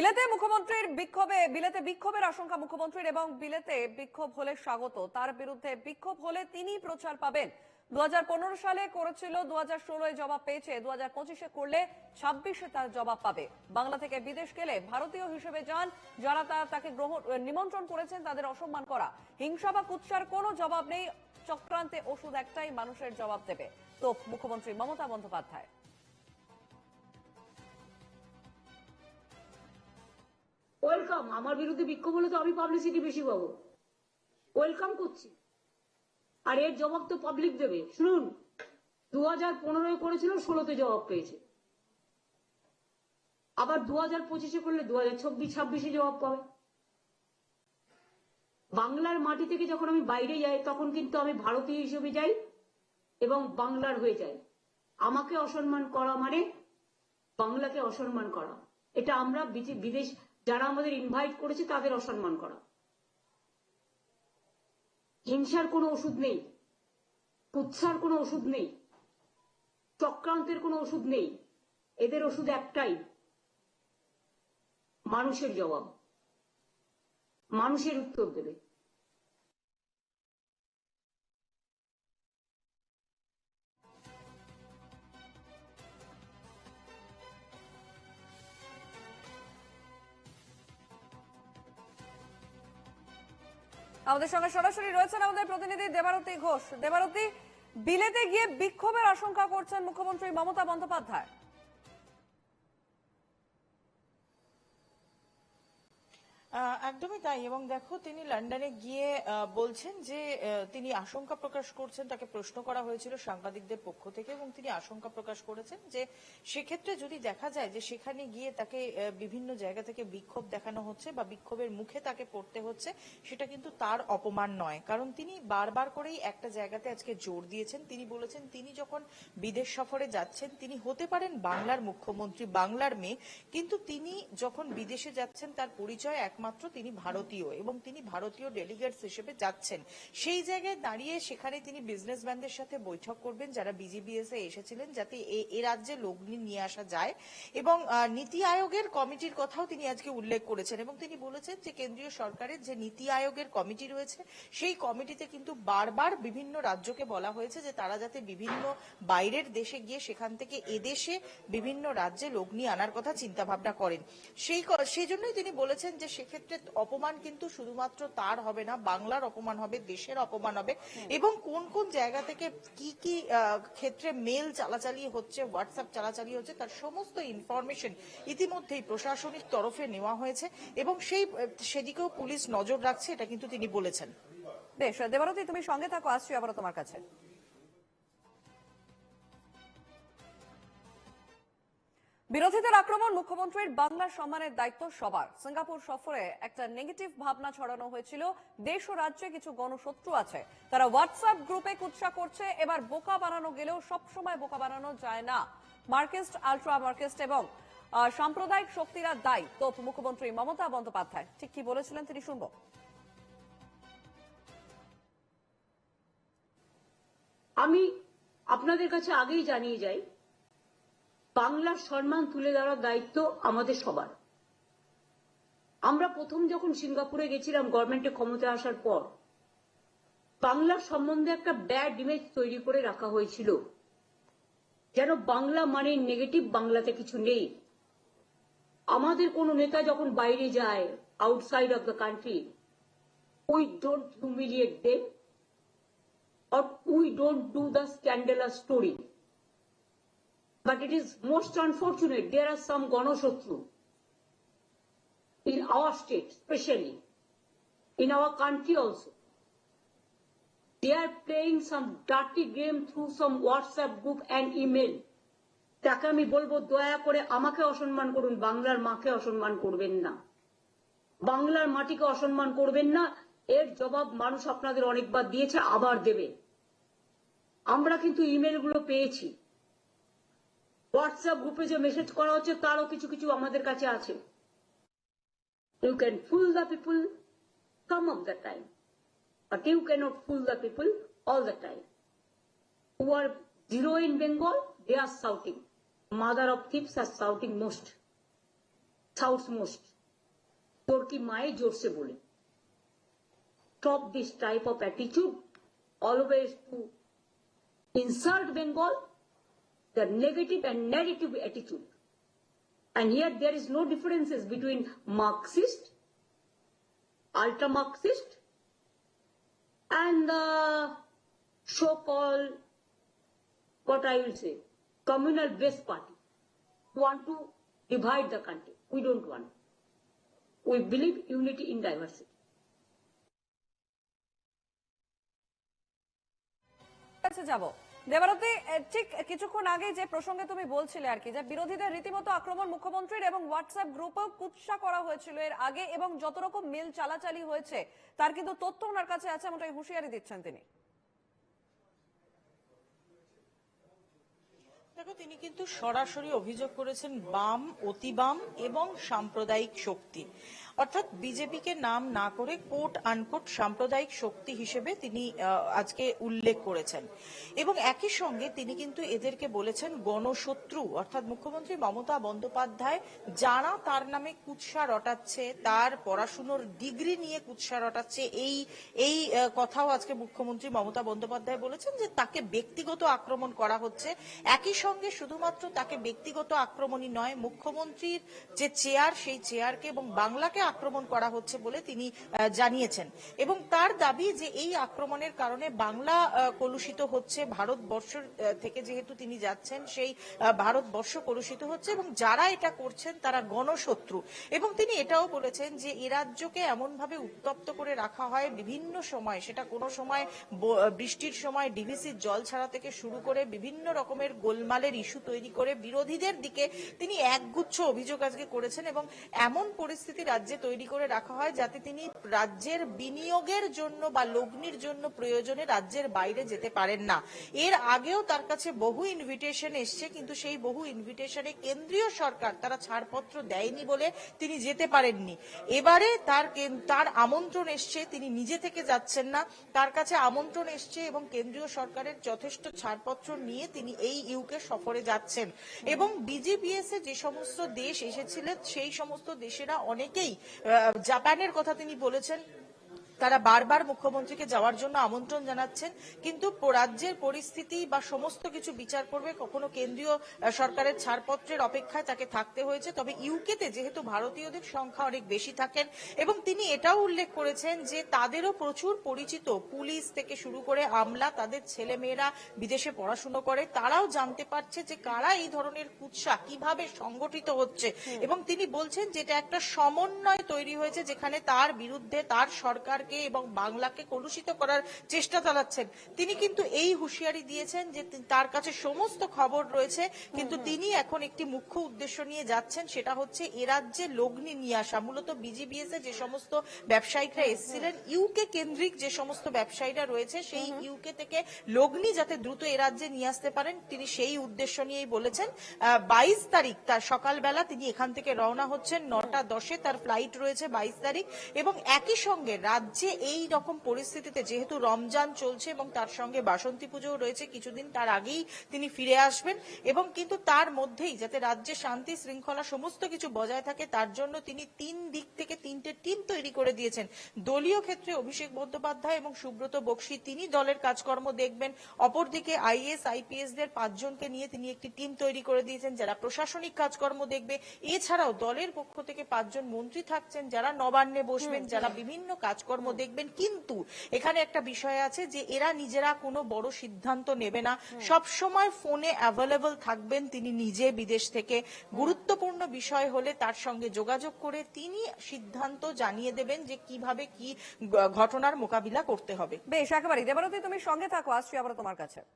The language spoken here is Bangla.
বিলেতে মুখ্যমন্ত্রীর বিক্ষোভে, বিলেতে বিক্ষোভের আশঙ্কা মুখ্যমন্ত্রীর এবং বিলেতে বিক্ষোভ হলে স্বাগত। তার বিরুদ্ধে বিক্ষোভ হলে তিনি প্রচার পাবেন। দু সালে করেছিল দু হাজার ষোলোয় জবাব পেয়েছে দু হাজার পঁচিশে করলে ছাব্বিশে তার জবাব পাবে। বাংলা থেকে বিদেশ গেলে ভারতীয় হিসেবে যান, যারা তাকে গ্রহণ নিমন্ত্রণ করেছেন তাদের অসম্মান করা। হিংসা বা কুৎসার কোনো জবাব নেই, চক্রান্তে ওষুধ একটাই মানুষের জবাব দেবে। তো মুখ্যমন্ত্রী মমতা বন্দ্যোপাধ্যায়। ওয়েলকাম, আমার বিরুদ্ধে বিক্ষোভ হলে তো আমি পাবলিসিটি বেশি পাবো। ওয়েলকাম করছি। আর এর জবাব তো পাবলিক দেবে। শুনুন দু হাজার পনেরোয় করেছিল, ষোলোতে জবাব পেয়েছে। আবার দু হাজার পঁচিশে করলে দু হাজার চব্বিশ ছাব্বিশে জবাব পাবে। বাংলার মাটি থেকে যখন আমি বাইরে যাই, তখন কিন্তু আমি ভারতীয় হিসেবে যাই এবং বাংলার হয়ে যাই। আমাকে অসম্মান করা মানে বাংলাকে অসম্মান করা। এটা আমরা বিদেশ যারা আমাদের ইনভাইট করেছে তাদের অসম্মান করা। হিংসার কোনো ওষুধ নেই, কুৎসার কোনো ওষুধ নেই, চক্রান্তের কোনো ওষুধ নেই, এদের ওষুধ একটাই, মানুষের জবাব। মানুষের উত্তর দেবে। আমাদের সঙ্গে সরাসরি রয়েছেন আমাদের প্রতিনিধি দেবারতী ঘোষ। দেবারতী, বিলেতে গিয়ে বিক্ষোভের আশঙ্কা করছেন মুখ্যমন্ত্রী মমতা বন্দ্যোপাধ্যায়। একদমই তাই। এবং দেখো, তিনি লন্ডনে গিয়ে বলছেন যে তিনি আশঙ্কা প্রকাশ করছেন, তাকে প্রশ্ন করা হয়েছিল সাংবাদিকদের পক্ষ থেকে এবং তিনি আশঙ্কা প্রকাশ করেছেন যে, সেক্ষেত্রে যদি দেখা যায় যে, সেখানে গিয়ে তাকে বিভিন্ন জায়গা থেকে বিক্ষোভ দেখানো হচ্ছে বা বিক্ষোভের মুখে তাকে পড়তে হচ্ছে, সেটা কিন্তু তার অপমান নয়। কারণ তিনি বারবার করেই একটা জায়গাতে আজকে জোর দিয়েছেন। তিনি বলেছেন, তিনি যখন বিদেশ সফরে যাচ্ছেন, তিনি হতে পারেন বাংলার মুখ্যমন্ত্রী, বাংলার মেয়ে, কিন্তু তিনি যখন বিদেশে যাচ্ছেন, তার পরিচয় একমাত্র তিনি ভারতীয় এবং তিনি ভারতীয় ডেলিগেটস হিসেবে যাচ্ছেন। সেই জায়গায় দাঁড়িয়ে সেখানে তিনি বিজনেসম্যানদের সাথে বৈঠক করবেন, যারা বিজিবিএস এ এসেছিলেন, যাতে এ- রাজ্যে লগ্নি নিয়ে আসা যায় এবং নীতি আয়োগের কমিটির কথাও তিনি আজকে উল্লেখ করেছেন এবং তিনি বলেছেন যে কেন্দ্রীয় সরকারের যে নীতি আয়োগের কমিটি রয়েছে, সেই কমিটিতে কিন্তু বারবার বিভিন্ন রাজ্যকে বলা হয়েছে যে তারা যাতে বিভিন্ন বাইরের দেশে গিয়ে সেখান থেকে এদেশে বিভিন্ন রাজ্যে লগ্নি আনার কথা চিন্তা ভাবনা করেন। সেই সেই জন্যই তিনি বলেছেন যে সেক্ষেত্রে অপমান কিন্তু শুধুমাত্র তার হবে না, বাংলার অপমান হবে, দেশের অপমান হবে। এবং কোন কোন জায়গা থেকে কি কি ক্ষেত্রে মেল চালাচালি হচ্ছে হোয়াটসঅ্যাপ চালাচালি হচ্ছে, তার সমস্ত ইনফরমেশন ইতিমধ্যেই প্রশাসনিক তরফে নেওয়া হয়েছে। এবং সেই সেদিকেও পুলিশ নজর রাখছে, এটা কিন্তু তিনি বলেছেন। বেশ, দেবারতী, তুমি সঙ্গে থাকো, আসছি আবার তোমার কাছে। বিরোধীদের আক্রমণ মুখ্যমন্ত্রীর বাংলার সম্মানের দায়িত্ব সবার। সিঙ্গাপুর সফরে একটা নেগেটিভ ভাবনা ছড়ানো হয়েছিল। দেশ ও রাজ্যে কিছু গণশত্রু আছে। তারা হোয়াটসঅ্যাপ গ্রুপে কুৎসা করছে। এবার বোকা বানানো গেলেও সবসময় বোকা বানানো যায় না। মার্কেস্ট আলট্রা মার্কেস্ট এবং সাম্প্রদায়িক শক্তিরা দায়ী। তো মুখ্যমন্ত্রী মমতা বন্দ্যোপাধ্যায়। ঠিক কি বলেছিলেন তিনি শুনব। আমি আপনাদের কাছে আগেই জানিয়ে যাই বাংলার সম্মান তুলে ধরার দায়িত্ব আমাদের সবার। আমরা প্রথম যখন সিঙ্গাপুরে গেছিলাম গভর্নমেন্টে ক্ষমতায় আসার পর, বাংলার সম্বন্ধে একটা ব্যাড ইমেজ তৈরি করে রাখা হয়েছিল। যেন বাংলা মানে নেগেটিভ বাংলাতে কিছু নেই। আমাদের কোনো নেতা যখন বাইরে যায় outside of the country we don't humiliate them or we don't do the scandalous story. But it is most unfortunate, there are some Ganoshatru in our state, especially, in our country also. They are playing some dirty game through some WhatsApp group and email. তাকে আমি বলব দয়া করে আমাকে অসম্মান করুন বাংলার মাকে অসম্মান করবেন না বাংলার মাটিকে অসম্মান করবেন না এর জবাব মানুষ আপনাদের অনেকবার দিয়েছে আবার দেবে আমরা কিন্তু ইমেলগুলো পেয়েছি হোয়াটসঅ্যাপ গ্রুপে যে মেসেজ করা হচ্ছে তারও কিছু কিছু আমাদের কাছে আছে you can fool the people some of the time but you can't fool the people all the time who are zero in Bengal, they are shouting. Mother of thieves are shouting most. South most তোর কি মায়ে জোরসে বলে stop this type of attitude always to insult Bengal, the negative and narrative attitude. And here there is no differences between Marxist, ultra Marxist, and the so-called, what I will say, communal based party want to divide the country. We don't want. We believe unity in diversity. কাছে যাব দেবারতী ঠিক কিছুক্ষণ আগে যে প্রসঙ্গে তুমি বলছিলে আর কি, যে বিরোধীদের রীতিমতো আক্রমণ মুখ্যমন্ত্রীর এবং হোয়াটসঅ্যাপ গ্রুপেও কুৎসা করা হয়েছিল এর আগে এবং যত রকম মিল চালাচালি হয়েছে, তার কিন্তু তথ্য ওনার কাছে আছে এমনটাই হুঁশিয়ারি দিচ্ছেন তিনি। দেখো তিনি কিন্তু সরাসরি অভিযোগ করেছেন বাম অতি বাম এবং সাম্প্রদায়িক শক্তি। অর্থাৎ বিজেপিকে নাম না করে কোট আনকোট সাম্প্রদায়িক শক্তি হিসেবে তিনি আজকে উল্লেখ করেছেন। এবং একই সঙ্গে তিনি কিন্তু এদেরকে বলেছেন গণশত্রু। অর্থাৎ মুখ্যমন্ত্রী মমতা বন্দ্যোপাধ্যায় যারা তার নামে কুৎসা রটাচ্ছে, তার পড়াশুনোর ডিগ্রি নিয়ে কুৎসা রটাচ্ছে, এই এই কথাও আজকে মুখ্যমন্ত্রী মমতা বন্দ্যোপাধ্যায় বলেছেন যে তাকে ব্যক্তিগত আক্রমণ করা হচ্ছে। একই সঙ্গে শুধুমাত্র তাকে ব্যক্তিগত আক্রমণই নয়, মুখ্যমন্ত্রীর যে চেয়ার, সেই চেয়ারকে এবং বাংলাকে আক্রমণ করা হচ্ছে বলে তিনি জানিয়েছেন। এবং তার দাবি যে এই আক্রমণের কারণে বাংলা কলুষিত হচ্ছে ভারতবর্ষ থেকে যেহেতু তিনি যাচ্ছেন, সেই ভারতবর্ষ কলুষিত হচ্ছে এবং যারা এটা করছেন তারা গণশত্রু। এবং তিনি এটাও বলেছেন যে এ রাজ্যকে এমন ভাবে উত্তপ্ত করে রাখা হয় বিভিন্ন সময়, সেটা কোনো সময় বৃষ্টির সময়, ডিভিসির জল ছাড়া থেকে শুরু করে বিভিন্ন রকমের গোলমালের ইস্যু তৈরি করে বিরোধীদের দিকে তিনি একগুচ্ছ অভিযোগ আজকে করেছেন এবং এমন পরিস্থিতি রাজ্যে তৈরি করে রাখা হয় যাতে তিনি রাজ্যের বিনিয়োগের জন্য বা লগ্নির জন্য প্রয়োজনে রাজ্যের বাইরে যেতে পারেন না। এর আগেও তার কাছে বহু ইনভিটেশন এসছে, কিন্তু সেই বহু ইনভিটেশনে কেন্দ্রীয় সরকার তারা ছাড়পত্র দেয়নি বলে তিনি যেতে পারেননি। এবারে তার তার আমন্ত্রণ এসছে, তিনি নিজে থেকে যাচ্ছেন না। তার কাছে আমন্ত্রণ এসছে এবং কেন্দ্রীয় সরকারের যথেষ্ট ছাড়পত্র নিয়ে তিনি এই ইউকে সফরে যাচ্ছেন। এবং বিজিবিএস এ যে সমস্ত দেশ এসেছিলেন, সেই সমস্ত দেশেরা অনেকেই জাপানের কথা তিনি বলেছেন তারা বারবার মুখ্যমন্ত্রীকে যাওয়ার জন্য আমন্ত্রণ জানাচ্ছেন কিন্তু রাজ্যের পরিস্থিতি বা সমস্ত কিছু বিচার করবে কখনো কেন্দ্রীয় সরকারের ছাড়পত্রের অপেক্ষায় তাকে থাকতে হয়েছে। তবে ইউকেতে যেহেতু ভারতীয়দের সংখ্যা অনেক বেশি থাকেন এবং তিনি এটাও উল্লেখ করেছেন যে তাদেরও প্রচুর পরিচিত পুলিশ থেকে শুরু করে আমলা তাদের ছেলে মেয়েরা বিদেশে পড়াশুনো করে তারাও জানতে পারছে যে কারা এই ধরনের কুৎসা কীভাবে সংগঠিত হচ্ছে। এবং তিনি বলছেন যেটা একটা সমন্বয় তৈরি হয়েছে যেখানে তার বিরুদ্ধে তার সরকারকে এবং বাংলাকে কলুষিত করার চেষ্টা চালাচ্ছেন। তিনি কিন্তু এই হুঁশিয়ারি দিয়েছেন যে তার কাছে সমস্ত খবর রয়েছে কিন্তু তিনি এখন একটি মুখ্য উদ্দেশ্য নিয়ে যাচ্ছেন সেটা হচ্ছে এ রাজ্যে লগ্নি নিয়ে আসা। মূলত বিজিবিএস এ যে সমস্ত ব্যবসায়িকরা এসেছিলেন ইউকে কেন্দ্রিক যে সমস্ত ব্যবসায়ীরা রয়েছে সেই ইউকে থেকে লগ্নি যাতে দ্রুত এ রাজ্যে নিয়ে আসতে পারেন তিনি সেই উদ্দেশ্য নিয়েই বলেছেন। বাইশ তারিখ তার সকালবেলা তিনি এখান থেকে রওনা হচ্ছেন নটা দশে তার ফ্লাইট রয়েছে বাইশ তারিখ এবং একই সঙ্গে রাজ্যে এই রকম পরিস্থিতিতে যেহেতু রমজান চলছে এবং তার সঙ্গে বাসন্তী পুজো রয়েছে কিছুদিন তার আগেই তিনি ফিরে আসবেন এবং কিন্তু তার মধ্যেই যাতে রাজ্যে শান্তি শৃঙ্খলা সমস্ত কিছু বজায় থাকে তার জন্য তিনি তিন দিক থেকে তিনটে টিম তৈরি করে দিয়েছেন। দলীয় ক্ষেত্রে অভিষেক বন্দ্যোপাধ্যায় এবং সুব্রত বক্সি তিনি দলের কাজকর্ম দেখবেন। অপরদিকে আইএস আইপিএস দের পাঁচজনকে নিয়ে তিনি একটি টিম তৈরি করে দিয়েছেন যারা প্রশাসনিক কাজকর্ম দেখবে। এছাড়াও দলের পক্ষ থেকে পাঁচজন মন্ত্রী থাকছেন যারা নবান্নে বসবেন যারা বিভিন্ন কাজকর্ম দেখবেন কিন্তু এখানে একটা বিষয় আছে যে এরা নিজেরা কোনো বড় সিদ্ধান্ত নেবে না। সব সময় ফোনে অ্যাভেলেবল থাকবেন তিনি নিজে বিদেশ থেকে। গুরুত্বপূর্ণ বিষয় হলে তার সঙ্গে যোগাযোগ করে তিনি সিদ্ধান্ত জানিয়ে দেবেন যে কীভাবে কি ঘটনার মোকাবিলা করতে হবে। বেশ একেবারে দেবারতী তুমি সঙ্গে থাকো আসছি আবার তোমার কাছে।